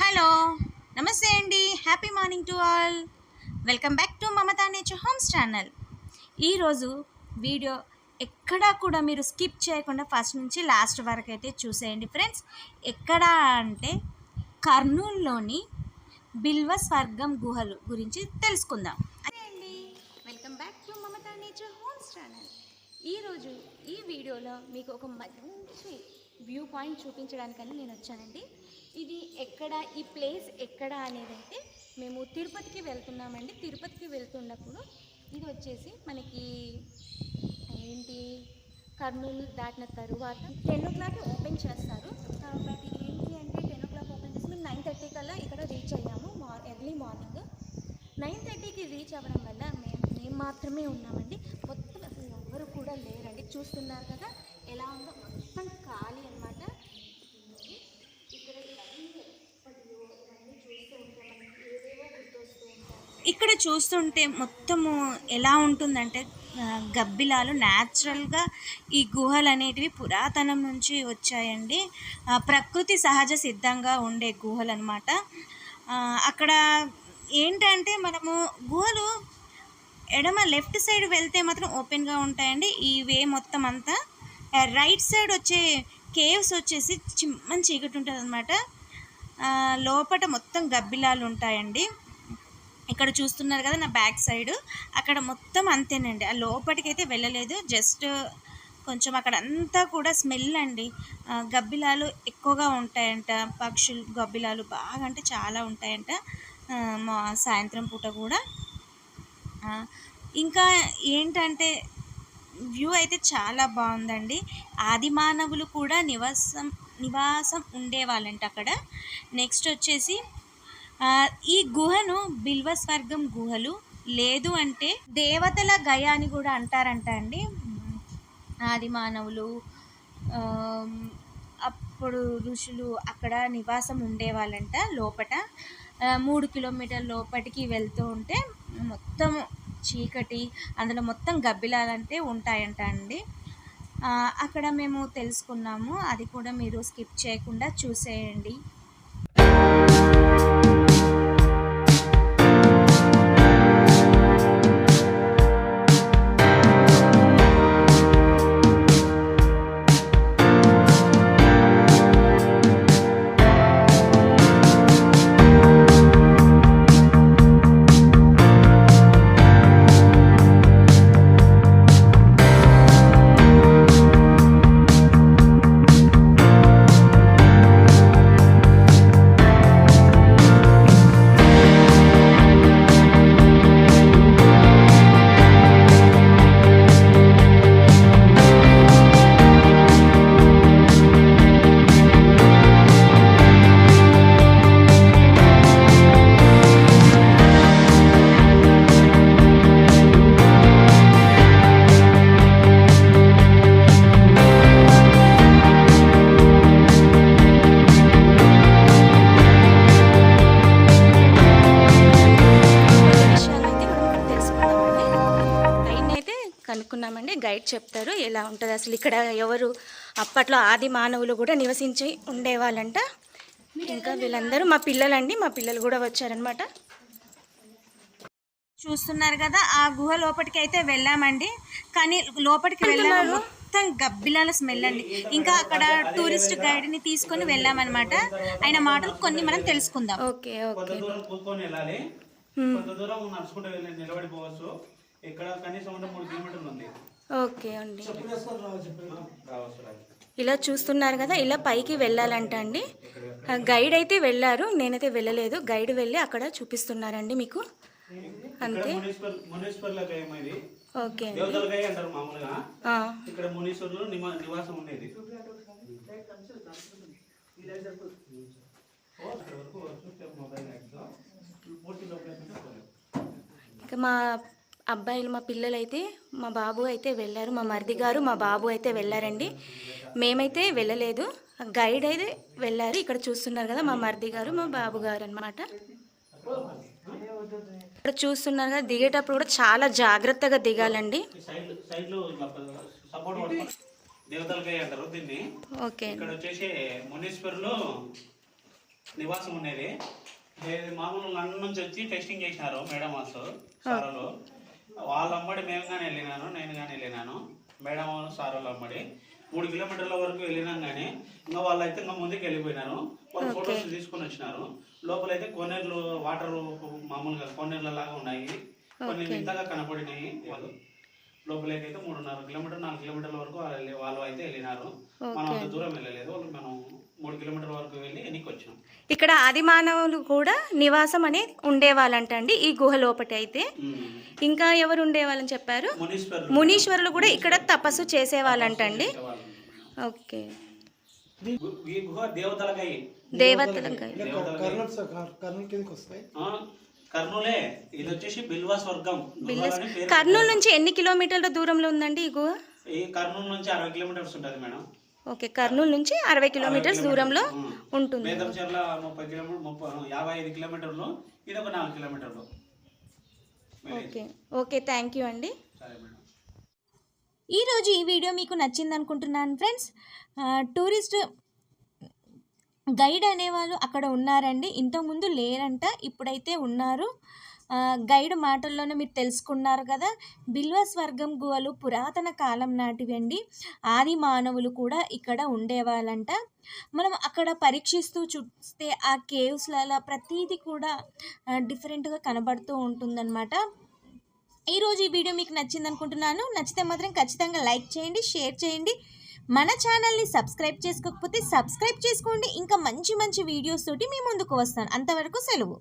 Hello నమస్తే అండి. Happy morning to all welcome back to Mamata nature homes channel ఈరోజు video ఎక్కడా కూడా మీరు స్కిప్ చేయకుండా ఫస్ట్ నుంచి లాస్ట్ వరకు అయితే చూసేయండి ఫ్రెండ్స్ ఎక్కడ అంటే కర్నూలులోని బిల్వ స్వర్గం గుహలు గురించి తెలుసుకుందాం. అదే అండి. Welcome back to Mamata nature homes channel ఈరోజు ఈ వీడియోలో మీకు ఒక మంచి వ్యూ పాయింట్ చూపించడానికని నేను వచ్చానండి. ఇది ఎక్కడ ఈ ప్లేస్ ఎక్కడ అనేది అయితే మేము తిరుపతికి వెళ్తున్నామండి. తిరుపతికి వెళ్తున్నప్పుడు ఇది వచ్చేసి మనకి ఏంటి కర్నూలు దాటిన తరువాత టెన్ ఓ క్లాక్ ఓపెన్ చేస్తారు. బట్ ఏంటి అంటే టెన్ ఓ క్లాక్ ఓపెన్ చేసి మేము నైన్ థర్టీ కల్లా ఇక్కడ రీచ్ అయ్యాము మార్ ఎర్లీ మార్నింగ్. నైన్ థర్టీకి రీచ్ అవ్వడం వల్ల మేము మేము మాత్రమే ఉన్నామండి. మొత్తం అసలు ఎవరు కూడా లేరండి. చూస్తున్నారు కదా ఎలా ఉందో మొత్తం ఖాళీ అనమాట ఇక్కడ ఇక్కడ చూస్తుంటే మొత్తము ఎలా ఉంటుందంటే గబ్బిలాలు న్యాచురల్గా ఈ గుహలు అనేటివి పురాతనం నుంచి వచ్చాయండి. ప్రకృతి సహజ సిద్ధంగా ఉండే గుహలు అనమాట అక్కడ ఏంటంటే మనము గుహలు ఎడమ లెఫ్ట్ సైడ్ వెళ్తే మాత్రం ఓపెన్గా ఉంటాయండి. ఈ వే మొత్తం అంతా రైట్ సైడ్ వచ్చే కేవ్స్ వచ్చేసి చిమ్మని చీకటి ఉంటుంది అనమాట లోపట మొత్తం గబ్బిలాలు ఉంటాయండి. ఇక్కడ చూస్తున్నారు కదా నా బ్యాక్ సైడ్ అక్కడ మొత్తం అంతేనండి. ఆ లోపలికైతే అయితే వెళ్ళలేదు. జస్ట్ కొంచెం అక్కడ అంతా కూడా స్మెల్ అండి. గబ్బిలాలు ఎక్కువగా ఉంటాయంట. పక్షులు గబ్బిలాలు బాగా అంటే చాలా ఉంటాయంట. మా సాయంత్రం పూట కూడా. ఇంకా ఏంటంటే వ్యూ అయితే చాలా బాగుందండి. ఆదిమానవులు కూడా నివాసం నివాసం ఉండేవాళ్ళంట అక్కడ. నెక్స్ట్ వచ్చేసి ఈ గుహను బిల్వస్వర్గం గుహలు లేదు అంటే దేవతల గయ అని కూడా అంటారంట అండి. ఆది మానవులు అప్పుడు ఋషులు అక్కడ నివాసం ఉండేవాళ్ళంట లోపట. మూడు కిలోమీటర్ లోపటికి వెళ్తూ ఉంటే మొత్తం చీకటి అందులో మొత్తం గబ్బిలాలంటే ఉంటాయంట అండి. అక్కడ మేము తెలుసుకున్నాము. అది కూడా మీరు స్కిప్ చేయకుండా చూసేయండి. కనుక్కున్నామండి. గైడ్ చెప్తారు ఎలా ఉంటుంది అసలు ఇక్కడ ఎవరు అప్పట్లో ఆది మానవులు కూడా నివసించి ఉండేవాళ్ళంట. ఇంకా వీళ్ళందరూ మా పిల్లలండి మా పిల్లలు కూడా వచ్చారనమాట చూస్తున్నారు కదా ఆ గుహ లోపలికి అయితే వెళ్ళామండి. కానీ లోపలికి వెళ్ళాము మొత్తం గబ్బిలాల స్మెల్ అండి. ఇంకా అక్కడ టూరిస్ట్ గైడ్ని తీసుకొని వెళ్ళామన్నమాట. ఆయన మాటలు కొన్ని మనం తెలుసుకుందాం. ఓకే కొంత ఓకే దూరం కూర్చొని వెళ్ళాలి కొంత దూరం నడుచుకుంటూ వెళ్ళి నిలబడిపోవచ్చు ఇక్కడ కనీసం అంటే మూడు కిలోమీటర్లు ఉంది. ఓకే అండి. ఇలా చూస్తున్నారు కదా ఇలా పైకి వెళ్ళాలంట అండి. గైడ్ అయితే వెళ్ళారు నేనైతే వెళ్ళలేదు. గైడ్ వెళ్ళి అక్కడ చూపిస్తున్నారండి మీకు. అంతే. ఓకే ఇక్కడ మునీశ్వరులు నివాసం ఉండేది. ఇంకా మా అబ్బాయిలు మా పిల్లలు అయితే మా బాబు అయితే వెళ్ళారు మా మరిది గారు మా బాబు అయితే వెళ్ళారండి. మేమైతే వెళ్ళలేదు గైడ్ అయితే వెళ్ళారు ఇక్కడ చూస్తున్నారు కదా మా మరిది గారు మా బాబు గారు అనమాట ఇక్కడ చూస్తున్నారు కదా దిగేటప్పుడు కూడా చాలా జాగ్రత్తగా దిగాలండి. ఓకే. ఇక్కడ వచ్చేసి మునీశ్వరులు నివాసం ఉండేది మామూలు లండన్ నుంచి వచ్చి టెస్టింగ్ చేసినారు మేడం వాళ్ళు. వాళ్ళ అమ్మడి మేము కానీ వెళ్ళినాను నేను కానీ వెళ్ళినాను. మేడం వాళ్ళు సారోలు అమ్మడి. మూడు కిలోమీటర్ల వరకు వెళ్ళినాం కానీ ఇంకా వాళ్ళు అయితే ఇంకా ముందుకు వెళ్ళిపోయినారు. వాళ్ళు ఫొటోస్ తీసుకొని వచ్చినారు. లోపలైతే కొన్నేళ్ళు వాటర్ మామూలుగా కొన్నేళ్ళ లాగా ఉన్నాయి. కొన్ని వింతగా కనపడినాయి వాళ్ళు. లోపలికి అయితే మూడున్నర కిలోమీటర్ నాలుగు కిలోమీటర్ల వరకు వాళ్ళు అయితే వెళ్ళినారు. మనం అంత దూరం వెళ్ళలేదు. వాళ్ళు మనం మూడు కిలోమీటర్ల వరకు వెళ్ళి ఎన్నికి వచ్చినాం ఇక్కడ ఆది మానవులు కూడా నివాసం అనేది ఉండేవాళ్ళంట అండి ఈ గుహ లోపటి అయితే. ఇంకా ఎవరు ఉండేవాళ్ళని చెప్పారు? మునీశ్వరులు మునీశ్వరులు కూడా ఇక్కడ తపస్సు చేసేవాళ్ళంట. అండి. ఓకే. ఈ గుహ దేవతలకై దేవతల కర్నూలు సార్ కర్- కర్నూలు కిందకి వస్తాయి. కర్నూలే ఇది వచ్చేసి కర్నూలు నుంచి ఎన్ని కిలోమీటర్ల దూరంలో ఉందండి ఈ గుహ ఈ కర్నూలు నుంచి అరవై కిలోమీటర్స్ ఉంటుంది మేడం. ఓకే కర్నూలు నుంచి అరవై కిలోమీటర్స్ దూరంలో ఉంటుంది. మేదర్చర్ల ముప్పై కిలోమీటర్ ముప్పై యాభై ఐదు కిలోమీటర్లు ఇది ఒక నాలుగు కిలోమీటర్లు. ఓకే ఓకే థ్యాంక్ యూ అండి. సరే మేడం. ఈరోజు ఈ వీడియో మీకు నచ్చింది అనుకుంటున్నాను ఫ్రెండ్స్ టూరిస్ట్ గైడ్ అనేవాళ్ళు అక్కడ ఉన్నారండి. ఇంతకుముందు లేరంట ఇప్పుడైతే ఉన్నారు. గైడ్ మాటల్లోనే మీరు తెలుసుకున్నారు కదా. బిల్వ స్వర్గం గుహలు పురాతన కాలం నాటివండి. ఆది మానవులు కూడా ఇక్కడ ఉండేవాళ్ళంట. మనం అక్కడ పరీక్షిస్తూ చూస్తే ఆ కేవ్స్లలో ప్రతీది కూడా డిఫరెంట్గా కనబడుతూ ఉంటుందన్నమాట. ఈరోజు ఈ వీడియో మీకు నచ్చింది అనుకుంటున్నాను నచ్చితే మాత్రం ఖచ్చితంగా లైక్ చేయండి షేర్ చేయండి. మన ఛానల్ని సబ్స్క్రైబ్ చేసుకోకపోతే సబ్స్క్రైబ్ చేసుకోండి. ఇంకా మంచి మంచి వీడియోస్ తోటి మీ ముందుకు వస్తాను. అంతవరకు సెలవు.